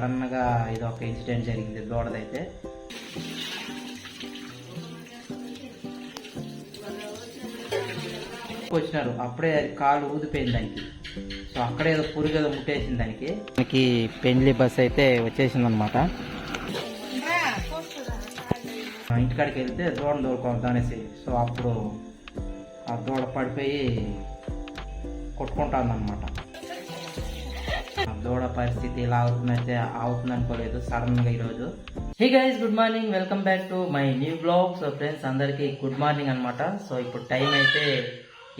సడన్గా ఇది ఒక ఇన్సిడెంట్ జరిగింది దూడదైతే. వచ్చినారు. అప్పుడే అది కాలు ఊదిపోయింది దానికి. సో అక్కడే ఏదో పురుగు ఏదో ముట్టేసింది దానికి. మనకి పెండ్లి బస్ అయితే వచ్చేసింది అనమాట ఇంటికాడికి వెళ్తే దూడ దూడుకోవద్దు అనేసి సో అప్పుడు ఆ దూడ పడిపోయి కొట్టుకుంటుంది అనమాట దూడ పరిస్థితి ఇలా అవుతుందంటే అవుతుంది అనుకోలేదు సడన్గా ఈరోజు. Hey guys good morning welcome back to my new vlog so friends అందరికీ గుడ్ మార్నింగ్ అనమాట సో ఇప్పుడు టైం అయితే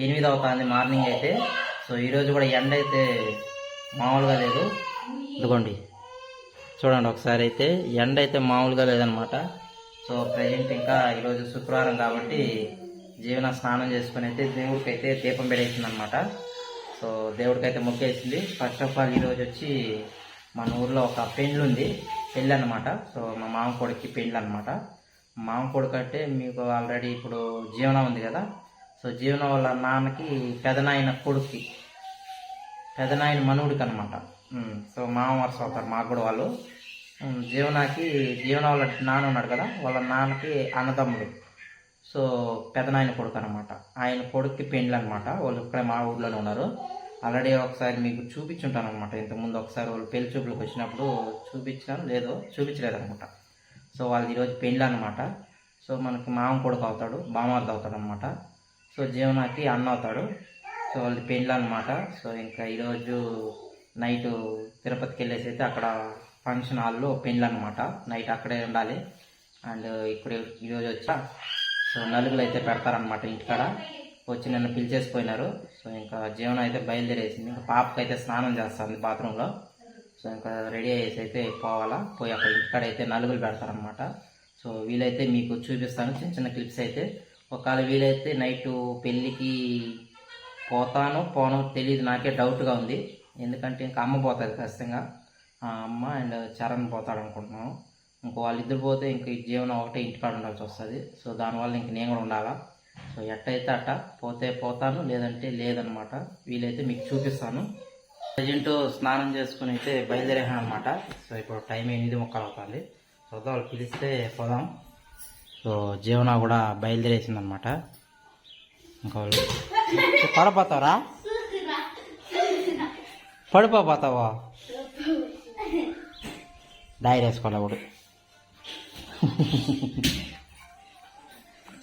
ఎనిమిది అవుతుంది మార్నింగ్ అయితే. సో ఈరోజు కూడా ఎండ అయితే మామూలుగా లేదు. ఇదిగోండి. చూడండి ఒకసారి అయితే ఎండ అయితే మామూలుగా లేదనమాట సో ప్రజెంట్ ఇంకా ఈరోజు శుక్రవారం కాబట్టి జీవన స్నానం చేసుకుని అయితే దేవుడికి అయితే దీపం పెట్టేసింది అనమాట సో దేవుడికైతే మొక్కేసింది. ఫస్ట్ ఆఫ్ ఆల్ ఈరోజు వచ్చి మన ఊర్లో ఒక పెండ్లు ఉంది పెళ్ళి అనమాట సో మా మామ కొడుకి పెళ్ళి అనమాట మామ కొడుకు అంటే మీకు ఆల్రెడీ ఇప్పుడు జీవన ఉంది కదా. సో జీవన వాళ్ళ నాన్నకి పెదనాయన కొడుక్కి పెదనాయన మనవుడికి అనమాట సో మామ వరుస అవుతారు మాకు కూడా వాళ్ళు. జీవనాకి జీవన వాళ్ళ నాన్న ఉన్నాడు కదా. వాళ్ళ నాన్నకి అన్నదమ్ముడు సో పెదనాయన కొడుకు అనమాట ఆయన కొడుక్కి పెండ్లు అనమాట వాళ్ళు ఇక్కడే మా ఊర్లోనే ఉన్నారు. ఆల్రెడీ ఒకసారి మీకు చూపించుంటాను అనమాట ఇంతకుముందు ఒకసారి వాళ్ళు పెళ్ళి చూపులకు వచ్చినప్పుడు చూపించాను లేదో చూపించలేదు అనమాట సో వాళ్ళు ఈరోజు పెండ్లు అనమాట సో మనకి మామ కొడుకు అవుతాడు బామార్ది అవుతాడు అనమాట సో జీవనాకి అన్న అవుతాడు. సో వాళ్ళది పెండ్లు అనమాట సో ఇంకా ఈరోజు నైట్ తిరుపతికి వెళ్ళేసి అయితే అక్కడ ఫంక్షన్ హాల్లో పెండ్లు అనమాట నైట్ అక్కడే ఉండాలి. అండ్ ఇప్పుడు ఈరోజు వచ్చా సో నలుగులు అయితే పెడతారనమాట ఇంటికాడ. వచ్చి నన్ను పిలిచేసిపోయినారు. సో ఇంకా జీవనం అయితే బయలుదేరేసింది. ఇంకా పాపకి అయితే స్నానం చేస్తుంది బాత్రూంలో. సో ఇంకా రెడీ అయ్యేసి అయితే పోవాలా. పోయి అక్కడ ఇంటికాడ అయితే నలుగులు పెడతారనమాట సో వీలైతే మీకు చూపిస్తాను. చిన్న చిన్న క్లిప్స్ అయితే. ఒకవేళ వీలైతే నైట్ పెళ్ళికి పోతాను పోను తెలియదు నాకే డౌట్గా ఉంది. ఎందుకంటే ఇంకా అమ్మ పోతుంది ఖచ్చితంగా. ఆ అమ్మ అండ్ చరణ్ పోతాడు అనుకుంటున్నాను ఇంకో వాళ్ళిద్దరు పోతే ఇంక ఈ జీవనం ఒకటే ఇంటికాడ ఉండాల్సి వస్తుంది. సో దానివల్ల ఇంక నేను కూడా ఉండాలా? సో ఎట్టయితే అట్ట పోతే పోతాను లేదంటే లేదనమాట వీలైతే మీకు చూపిస్తాను. ప్రజెంట్ స్నానం చేసుకుని అయితే బయలుదేరాను అనమాట సో ఇప్పుడు టైం ఎనిమిది ముక్కలు అవుతుంది. చూద్దాం వాళ్ళు పిలిస్తే పోదాం. సో జీవన కూడా బయలుదేరేసింది అనమాట ఇంకా వాళ్ళు పడపోతావరా పడిపోతావా? డైరీ వేసుకోవాలి ఇప్పుడు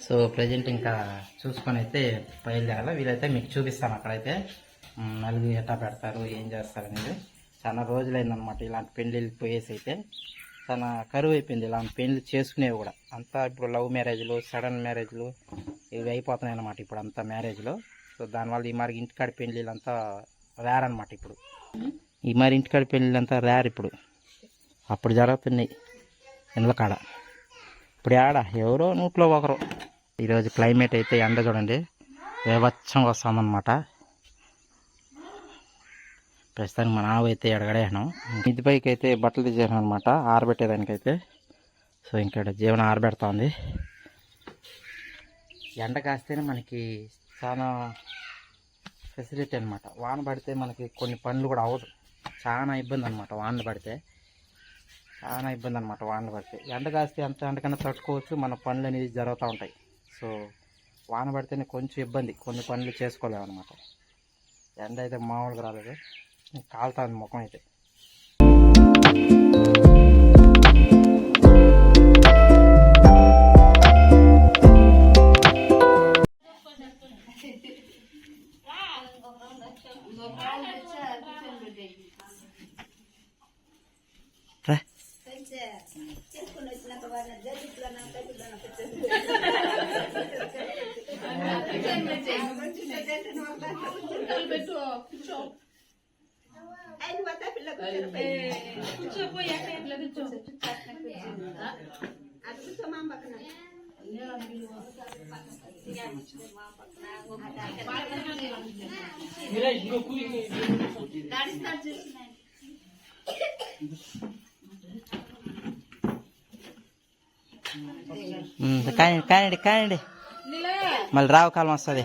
సో ప్రజెంట్ ఇంకా చూసుకొని అయితే బయలుదేరాలి? వీలైతే మీకు చూపిస్తాను అక్కడైతే. నలుగు నలుగురు ఎట్టా పెడతారు ఏం చేస్తారు అనేది. చాలా రోజులైందనమాట ఇలాంటి పెళ్ళిళ్ళు పోయేసి అయితే. చాలా కరువు అయిపోయింది ఇలాంటి పెళ్ళి చేసుకునేవి కూడా. అంతా ఇప్పుడు లవ్ మ్యారేజ్లు సడన్ మ్యారేజ్లు ఇవి అయిపోతున్నాయి అనమాట ఇప్పుడు అంతా మ్యారేజ్లో. సో దానివల్ల ఈ మరి ఇంటికాడ పెళ్ళిళ్ళు అంతా రేర్ అనమాట ఇప్పుడు. ఈ మరి ఇంటికాడ పెళ్ళిళ్ళు అంతా రేర్ ఇప్పుడు. అప్పుడు జరుగుతున్నాయి ఇండ్ల కాడ ఇప్పుడు ఆడ ఎవరో నూట్లో ఒకరు. ఈరోజు క్లైమేట్ అయితే ఎండ చూడండి. వేవచ్చం వస్తామన్నమాట. ప్రస్తుతానికి మన ఆవు అయితే ఎడగడేసాను ఇది పైకి అయితే బట్టలు తీసేసాను అనమాట ఆరబెట్టేదానికైతే. సో ఇంకా జీవన ఆరబెడుతుంది. ఎండ కాస్తేనే మనకి చాలా ఫెసిలిటీ అనమాట వాన పడితే మనకి కొన్ని పనులు కూడా అవ్వదు. చాలా ఇబ్బంది అనమాట వాన పడితే. చాలా ఇబ్బంది అనమాట వానలు పడితే. ఎండ కాస్తే ఎంత ఎండకన్నా తట్టుకోవచ్చు మన పనులు అనేది జరుగుతూ ఉంటాయి. సో వాన పడితేనే కొంచెం ఇబ్బంది. కొన్ని పనులు చేసుకోలేము అనమాట ఎండ అయితే మామూలుగా రాలేదు. కాలుతుంది ముఖం అయితే. ఉమ్, కానివ్వండి కానివ్వండి కానివ్వండి. మళ్ళీ రావు కాలం వస్తుంది.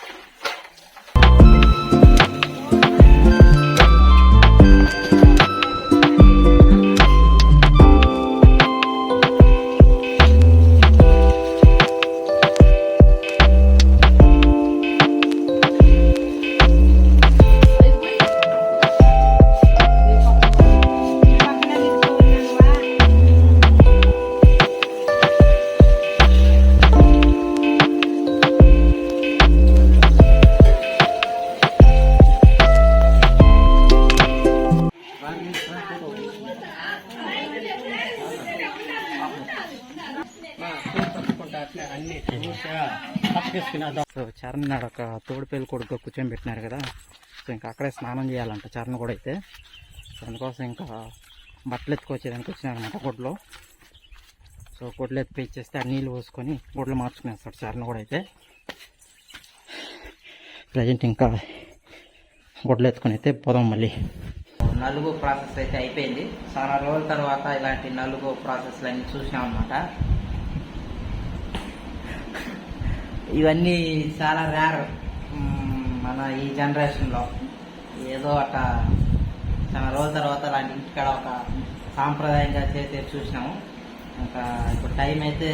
చరణ్ నాడు ఒక తోడుపల్లి కొడుకు కూర్చొని పెట్టినారు కదా. సో ఇంకా అక్కడే స్నానం చేయాలంట చరణ్ కూడా అయితే. సో అందుకోసం ఇంకా బట్టలు ఎత్తుకొచ్చేదానికి వచ్చినారనమాట గుడ్లో. సో గుడ్లు ఎత్తిపోయి ఇచ్చేస్తే ఆ నీళ్ళు పోసుకొని గుడ్లు మార్చుకునేస్తాడు చరణ్ కూడా అయితే. ప్రజెంట్ ఇంకా గుడ్లు ఎత్తుకొని అయితే పోదాం మళ్ళీ. నలుగు ప్రాసెస్ అయితే అయిపోయింది. చాలా రోజుల తర్వాత ఇలాంటి నలుగు ప్రాసెస్లు అన్నీ చూసినాం అనమాట ఇవన్నీ చాలా రేర్. మన ఈ జనరేషన్లో ఏదో అట చాలా రోజుల తర్వాత అలాంటి ఇంటికాడ ఒక సాంప్రదాయంగా చేసి చూసినాము. ఇంకా ఇప్పుడు టైం అయితే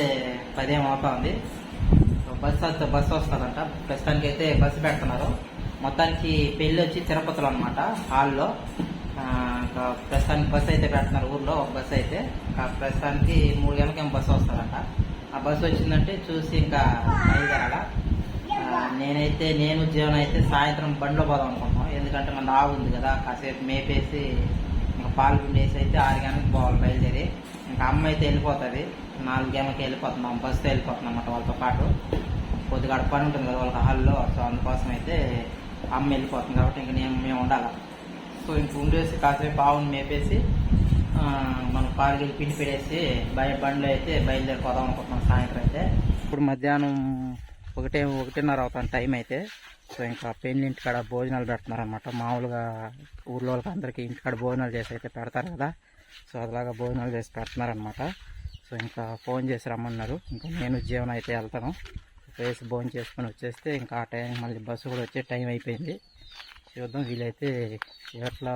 పదేం అవుతుంది బస్సు వస్తే బస్సు వస్తుందంట. ప్రస్తుతానికి అయితే బస్సు పెడుతున్నారు. మొత్తానికి పెళ్ళి వచ్చి తిరుపతిలో అనమాట హాల్లో. ఇంకా ప్రస్తుతానికి బస్సు అయితే పెడుతున్నారు ఊర్లో ఒక బస్సు అయితే. ప్రస్తుతానికి మూడు గంటలకి బస్సు వస్తుందంట. ఆ బస్సు వచ్చిందంటే చూసి ఇంకా బయలుదేరాల. నేనైతే నేను జీవన అయితే సాయంత్రం బండిలో పోదాం అనుకుంటున్నాం. ఎందుకంటే మన ఆవు ఉంది కదా కాసేపు మేపేసి ఇంకా పాలు పిండేసి అయితే ఆరు గంటలకు పోవాలి బయలుదేరి. ఇంకా అమ్మ అయితే వెళ్ళిపోతుంది. నాలుగు గంటలకి వెళ్ళిపోతున్నాం బస్సుతో వెళ్ళిపోతున్నాం అన్నమాట వాళ్ళతో పాటు. కొద్దిగా పని ఉంటుంది కదా వాళ్ళకి హాల్లో సో అందుకోసం అయితే అమ్మ వెళ్ళిపోతుంది కాబట్టి ఇంక నేను మేము ఉండాలి. సో ఇంక ఉండేసి కాసేపు ఆవుని మేపేసి మనం పాలు పిండి పెడేసి బయ బండ్లు అయితే బయలుదేరిపోదాం అనుకుంటున్నాం సాయంత్రం అయితే. ఇప్పుడు మధ్యాహ్నం ఒకటే ఒకటిన్నర అవుతాను టైం అయితే. సో ఇంకా పెళ్ళి ఇంటికాడ భోజనాలు పెడుతున్నారు అనమాట మామూలుగా ఊర్లో వాళ్ళకి అందరికీ ఇంటికాడ భోజనాలు చేసి అయితే పెడతారు కదా. సో అలాగా భోజనాలు చేసి పెడుతున్నారనమాట సో ఇంకా ఫోన్ చేసి రమ్మన్నారు. ఇంకా నేను జీవనం అయితే వెళ్తాను. వేసి భోజనం చేసుకొని వచ్చేస్తే ఇంకా ఆ టైం మళ్ళీ బస్సు కూడా వచ్చే టైం అయిపోయింది. చూద్దాం వీలైతే ఎట్లా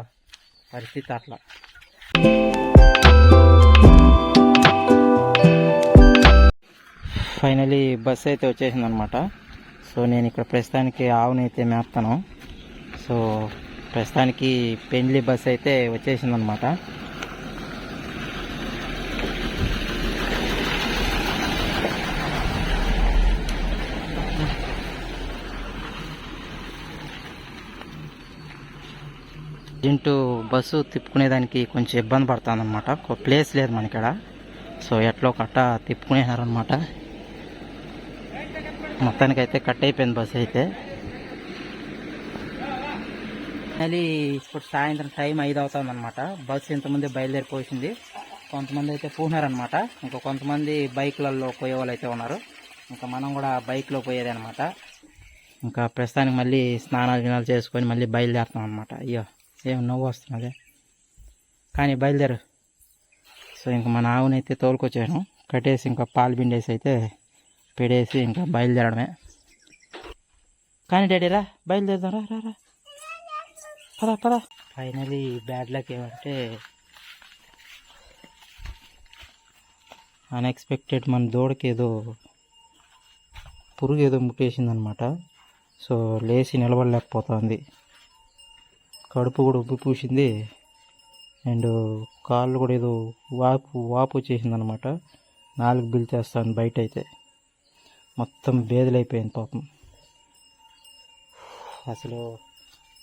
పరిస్థితి అట్లా. ఫైనలీ బస్ అయితే వచ్చేసింది అనమాట సో నేను ఇక్కడ ప్రస్తుతానికి ఆవుని అయితే మేపుతాను. సో ప్రస్తుతానికి పెండ్లి బస్ అయితే వచ్చేసింది అనమాట ఇంటూ బస్సు తిప్పుకునేదానికి కొంచెం ఇబ్బంది పడుతుంది అనమాట ప్లేస్ లేదు మన ఇక్కడ సో ఎట్లో కట్ట తిప్పుకునేసారనమాట మొత్తానికి అయితే కట్ అయిపోయింది బస్సు అయితే. మళ్ళీ ఇప్పుడు సాయంత్రం టైం ఐదు అవుతుంది అనమాట బస్సు ఇంతమంది బయలుదేరిపోయింది కొంతమంది అయితే పోనారనమాట ఇంకా కొంతమంది బైక్లలో పోయే వాళ్ళు అయితే ఉన్నారు. ఇంకా మనం కూడా బైక్లో పోయేది అనమాట ఇంకా ప్రస్తుతానికి మళ్ళీ స్నానాలు గినాలు చేసుకొని మళ్ళీ బయలుదేరుతాం అనమాట అయ్యో ఏం నవ్వు వస్తున్నది. కానీ బయలుదేరు. సో ఇంకా మన ఆవునైతే తోలుకొచ్చాను. కట్టేసి ఇంకా పాలు పిండేసి అయితే పెడేసి ఇంకా బయలుదేరడమే. కానీ డాడీ రా బయలుదేరదాం రా రా పదా పదా. ఫైనలీ బ్యాడ్ లక్ ఏమంటే అన్ఎక్స్పెక్టెడ్ మన దూడకి ఏదో పురుగు ఏదో ముట్టేసిందనమాట. సో లేచి నిలబడలేకపోతుంది. కడుపు కూడా ఉబ్బి పూసింది. అండ్ కాళ్ళు కూడా ఏదో వాపు వాపు వచ్చేసిందనమాట. నాలుగు బిల్చేస్తాను బయట అయితే మొత్తం బేదలైపోయింది పాపం. అసలు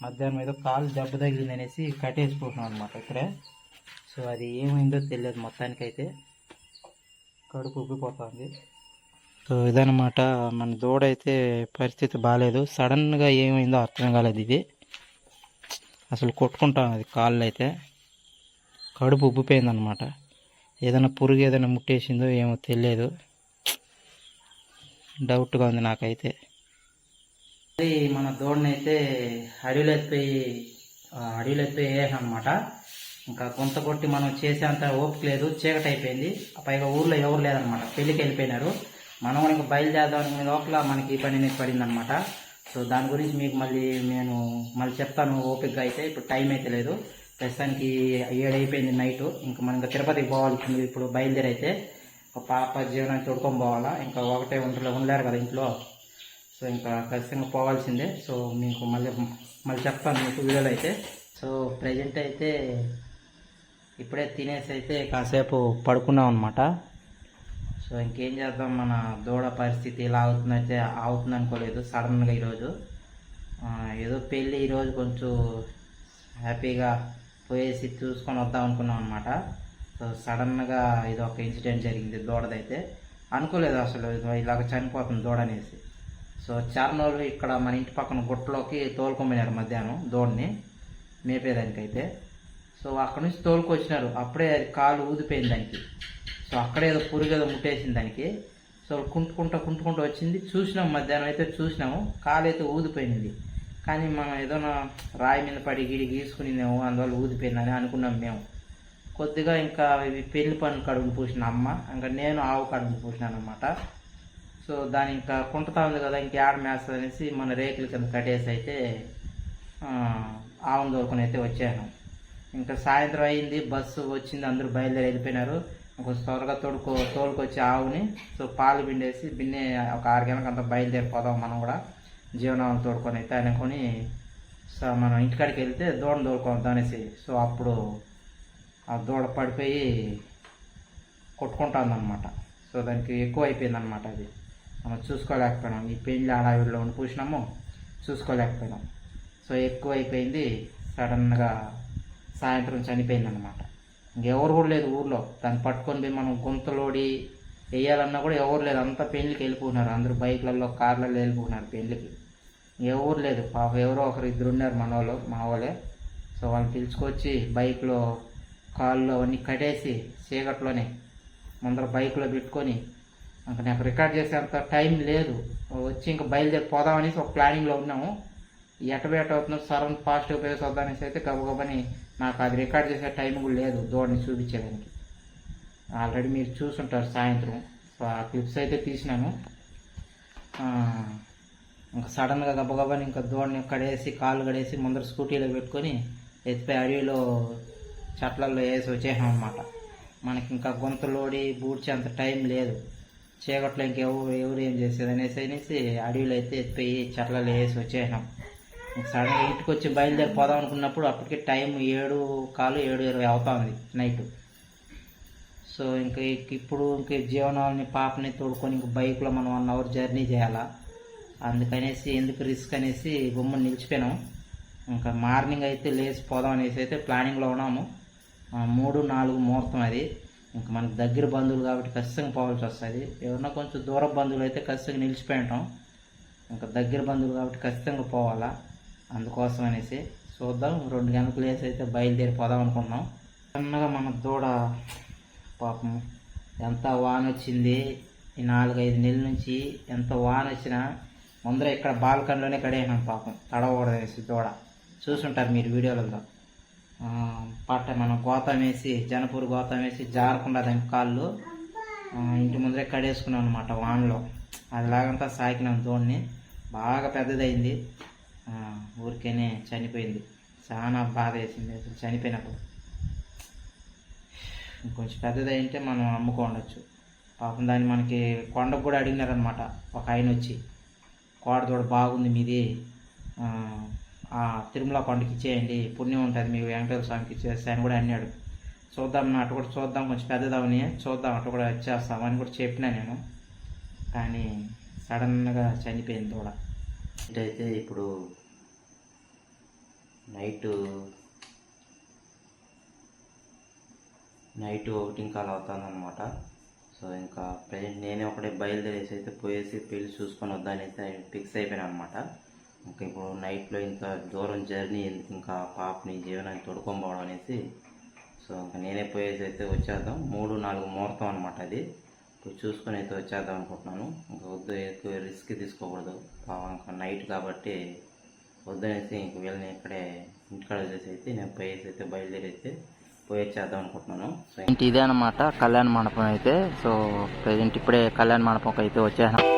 మధ్యాహ్నం ఏదో కాలు దెబ్బ తగిలింది అనేసి కట్టేసుకుంటున్నాం అనమాట ఇక్కడే. సో అది ఏమైందో తెలియదు మొత్తానికైతే. కడుపు ఉబ్బిపోతుంది. సో ఇదనమాట మన దూడ అయితే పరిస్థితి బాగాలేదు సడన్గా ఏమైందో అర్థం కాలేదు ఇది. అసలు కొట్టుకుంటాం అది కాళ్ళు అయితే కడుపు ఉబ్బిపోయిందనమాట ఏదైనా పురుగు ఏదైనా ముట్టేసిందో ఏమో తెలియదు. డౌట్గా ఉంది నాకైతే. అది మన దూడనైతే అడవిలో ఎత్తిపోయి అడవిలో ఎత్తిపోయి వేసామన్నమాట అనమాట ఇంకా కొంత కొట్టి మనం చేసేంత ఓపిక లేదు చీకటి అయిపోయింది. పైగా ఊర్లో ఎవరు లేదనమాట పెళ్ళికి వెళ్ళిపోయినారు. మనం మనకి ఇంకా లోపల మనకి ఈ పని అనేది సో దాని గురించి మీకు మళ్ళీ నేను మళ్ళీ చెప్తాను ఓపికగా అయితే. ఇప్పుడు టైం అయితే లేదు. ప్రస్తుతానికి ఏడైపోయింది అయిపోయింది నైట్. ఇంకా మనం ఇంకా తిరుపతికి పోవాలి ఇప్పుడు ఇప్పుడు బయలుదేరి అయితే ఒక పాప జీవనాన్ని చూడుకొని పోవాలా? ఇంకా ఒకటే ఉండలే ఉండలేరు కదా ఇంట్లో. సో ఇంకా ఖచ్చితంగా పోవాల్సిందే. సో మీకు మళ్ళీ మళ్ళీ చెప్తాను మీకు వీడియోలో అయితే. సో ప్రజెంట్ అయితే ఇప్పుడే తినేసి అయితే కాసేపు పడుకున్నాం అనమాట సో ఇంకేం చేద్దాం? మన దూడ పరిస్థితి ఇలా అవుతుందంటే అవుతుంది అనుకోలేదు సడన్గా ఈరోజు. ఏదో పెళ్ళి ఈరోజు కొంచెం హ్యాపీగా పోయేసి చూసుకొని వద్దాం అనుకున్నాం అనమాట సడన్గా ఇది ఒక ఇన్సిడెంట్ జరిగింది దూడదైతే అనుకోలేదు అసలు ఇలాగ చనిపోతుంది దూడ అనేసి. సో చార్నోళ్ళు ఇక్కడ మన ఇంటి పక్కన గుట్టలోకి తోలుకొమ్మినారు మధ్యాహ్నం దూడని మేపేదానికైతే. సో అక్కడ నుంచి తోలుకొచ్చినారు. అప్పుడే అది కాలు ఊదిపోయింది దానికి. సో అక్కడే ఏదో పురుగు ఏదో ముట్టేసింది దానికి. సో కుంటుకుంటూ కుంటుకుంటూ వచ్చింది. చూసినాం మధ్యాహ్నం అయితే చూసినాము. కాలు అయితే ఊదిపోయింది. కానీ మనం ఏదైనా రాయి మీద పడి గిడి గీసుకునిందేమో అందువల్ల ఊదిపోయిందని అనుకున్నాం మేము. కొద్దిగా ఇంకా ఇవి పెళ్ళి పనులు కడుగు పూసిన అమ్మ ఇంకా నేను ఆవు కడుగు పూసినాను అనమాట సో దాని ఇంకా కుంటుతా ఉంది కదా ఇంకా ఆడ మేస్తుంది అనేసి మన రేకుల కింద కట్టేసి అయితే ఆవును దొరుకుని అయితే వచ్చాను. ఇంకా సాయంత్రం అయింది బస్సు వచ్చింది అందరూ బయలుదేరి వెళ్ళిపోయినారు. కొంచెం త్వరగా తోడుకో తోలుకొచ్చి ఆవుని సో పాలు పిండేసి బిన్నే ఒక ఆరు గంటలకు అంతా బయలుదేరిపోదాం మనం కూడా. జీవనాలను తోడుకొని అయితే అనుకొని సో మనం ఇంటికాడికి వెళ్తే దూడను తోడుకోవద్దాం అనేసి. సో అప్పుడు ఆ దూడ పడిపోయి కొట్టుకుంటుందన్నమాట. సో దానికి ఎక్కువ అయిపోయిందనమాట అది. మనం చూసుకోలేకపోయినాం. ఈ పెళ్ళి ఆడావిడిలో ఉండి పూసినాము చూసుకోలేకపోయినాం. సో ఎక్కువ అయిపోయింది సడన్గా సాయంత్రం చనిపోయిందనమాట ఇంకెవరు కూడా లేదు ఊర్లో. దాన్ని పట్టుకొని పోయి మనం గుంతలోడి వేయాలన్నా కూడా ఎవరు లేదు. అంతా పెళ్ళికి వెళ్ళిపోతున్నారు. అందరూ బైక్లలో కార్లలో వెళ్ళిపోతున్నారు పెళ్ళికి ఎవరు లేదు. పాప ఎవరో ఒకరు ఇద్దరు ఉన్నారు మన వాళ్ళు మా వాళ్ళే. సో వాళ్ళని పిలుచుకొచ్చి బైక్లో కాళ్ళు అవన్నీ కట్టేసి చీకట్లోనే ముందర బైక్లో పెట్టుకొని ఇంకా నాకు రికార్డ్ చేసేంత టైం లేదు. వచ్చి ఇంకా బయలుదేరి పోదామనేసి ఒక ప్లానింగ్లో ఉన్నాము. ఎటబెట అవుతున్నాం సరౌండ్ ఫాస్ట్గా పోయేసి వద్దామనేసి అయితే గబగబని నాకు అది రికార్డ్ చేసే టైం కూడా లేదు దూడని చూపించేదానికి ఆల్రెడీ మీరు చూసుంటారు సాయంత్రం. సో ఆ క్లిప్స్ అయితే తీసినాను. ఇంకా సడన్గా గబగబని ఇంకా దూడని కడేసి కాళ్ళు కడేసి ముందర స్కూటీలో పెట్టుకొని ఎత్తిపోయి అడవిలో చెట్లలో వేసి వచ్చేసాం అనమాట మనకి ఇంకా గుంతలోడి బూడ్చే అంత టైం లేదు. చీకట్లో ఇంకెవరు ఎవరు ఏం చేసేది అనేసి అనేసి అడవిలో అయితే ఎత్తిపోయి చెట్లలో వేసి వచ్చేసాం సడన్గా ఇంటికి వచ్చి బయలుదేరి పోదాం అనుకున్నప్పుడు అప్పటికి టైం ఏడు కాలు ఏడు ఇరవై అవుతా ఉంది నైట్. సో ఇంకా ఇప్పుడు ఇంక జీవనాలని పాపని తోడుకొని ఇంక బైక్లో మనం వన్ అవర్ జర్నీ చేయాలా? అందుకనేసి ఎందుకు రిస్క్ అనేసి బొమ్మను నిలిచిపోయినాం. ఇంకా మార్నింగ్ అయితే లేచి పోదాం అనేసి అయితే ప్లానింగ్లో ఉన్నాము. మూడు నాలుగు ముహూర్తం అది. ఇంకా మనకు దగ్గర బంధువులు కాబట్టి ఖచ్చితంగా పోవాల్సి వస్తుంది. ఎవరన్నా కొంచెం దూర బంధువులు అయితే ఖచ్చితంగా నిలిచిపోయి ఉంటాం ఇంకా దగ్గర బంధువులు కాబట్టి ఖచ్చితంగా పోవాలా? అందుకోసం అనేసి చూద్దాం. రెండు గంటలు వేసి అయితే బయలుదేరి పోదాం అనుకున్నాం సన్నగా మన దూడ పాపం ఎంత వాన వచ్చింది. ఈ నాలుగైదు నెలల నుంచి ఎంత వాన వచ్చినా ముందర ఇక్కడ బాల్కనీలోనే కడేసినాం పాపం. తడవకూడదనేసి దూడ. చూసుంటారు మీరు వీడియోలలో పట్ట మనం గోతం వేసి జనపూర్ గోతం వేసి జారకుండా దాని కాళ్ళు ఇంటి ముందరే కడేసుకున్నాం అనమాట వానలో. అది లాగంతా సాకినాం దోణ్ణి బాగా పెద్దదైంది ఊరికేనే చనిపోయింది. చాలా బాధ వేసింది అసలు చనిపోయినప్పుడు. ఇంకొంచెం పెద్దదైంటే మనం అమ్ముకోండొచ్చు పాపం దాన్ని మనకి కొండకు కూడా అడిగినారనమాట ఒక ఆయన వచ్చి కోడదోడ బాగుంది మీది. తిరుమల కొండకి ఇచ్చేయండి పుణ్యం ఉంటుంది మీకు వెంకటేశ్వర స్వామికి ఇచ్చేస్తే అని కూడా అన్నాడు. చూద్దాం అటు కూడా చూద్దాం కొంచెం పెద్దదామని చూద్దాం అటు కూడా వచ్చేస్తామని కూడా చెప్పినా నేను. కానీ సడన్గా చనిపోయింది కూడా ఇటైతే ఇప్పుడు నైట్ నైట్ ఒకటి ఇంకా అవుతుందన్నమాట. సో ఇంకా ప్రజెంట్ నేనే ఒకటే బయలుదేరేసి అయితే పోయేసి పెళ్ళి చూసుకొని వద్దని అయితే ఫిక్స్ అయిపోయాను అనమాట ఇంకా ఇప్పుడు నైట్లో ఇంత దూరం జర్నీ ఇంకా పాపని జీవనాన్ని తొడుకొని పోవడం అనేసి. సో ఇంకా నేనే పోయేసి అయితే వచ్చేద్దాం. మూడు నాలుగు ముహూర్తం అనమాట అది. ఇప్పుడు చూసుకొని అయితే వచ్చేద్దాం అనుకుంటున్నాను. ఇంకా వద్దు ఎక్కువ రిస్క్ తీసుకోకూడదు. పాపం ఇంకా నైట్ కాబట్టి వద్దనేసి ఇంక వీళ్ళని ఇక్కడే ఇంటికాడ వదిలేసి అయితే నేను పోయేసి అయితే బయలుదేరి అయితే పోయేచ్చేద్దాం అనుకుంటున్నాను. సో ఇంటి ఇదే అనమాట కళ్యాణ మండపం అయితే. సో ప్రజెంట్ ఇప్పుడే కళ్యాణ మండపంకి అయితే వచ్చేసాను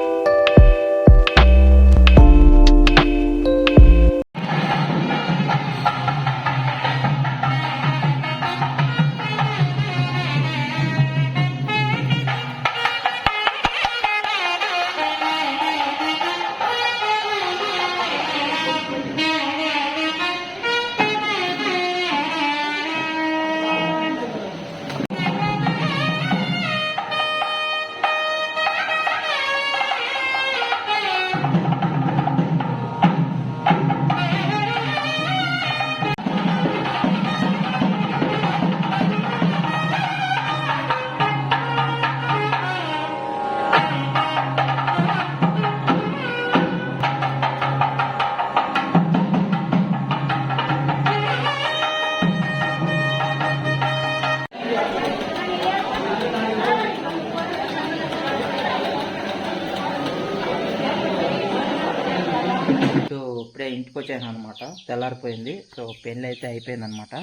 ఇంటికి వచ్చాను అనమాట తెల్లారిపోయింది. సో పెళ్ళి అయితే అయిపోయింది అనమాట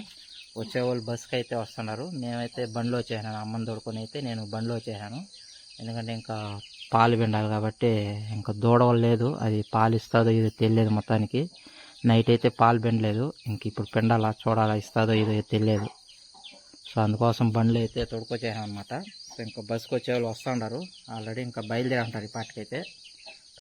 వచ్చేవాళ్ళు బస్కి అయితే వస్తున్నారు. నేనైతే బండిలో వచ్చేసాను అమ్మని దొడుకొని అయితే నేను బండిలో వచ్చేసాను ఎందుకంటే ఇంకా పాలు పిండాలి కాబట్టి ఇంకా దూడవలు లేదు. అది పాలు ఇస్తుందో ఇది తెలియదు మొత్తానికి. నైట్ అయితే పాలు పిండలేదు. ఇంక ఇప్పుడు పిండాలా చూడాలా ఇస్తుందో ఇదో తెలియదు. సో అందుకోసం బండ్లు అయితే తొడుకొచ్చేసాను అనమాట సో ఇంకా బస్కి వచ్చే వాళ్ళు వస్తుంటారు ఆల్రెడీ ఇంకా బయలుదేరి అంటారు ఈ పాటికైతే.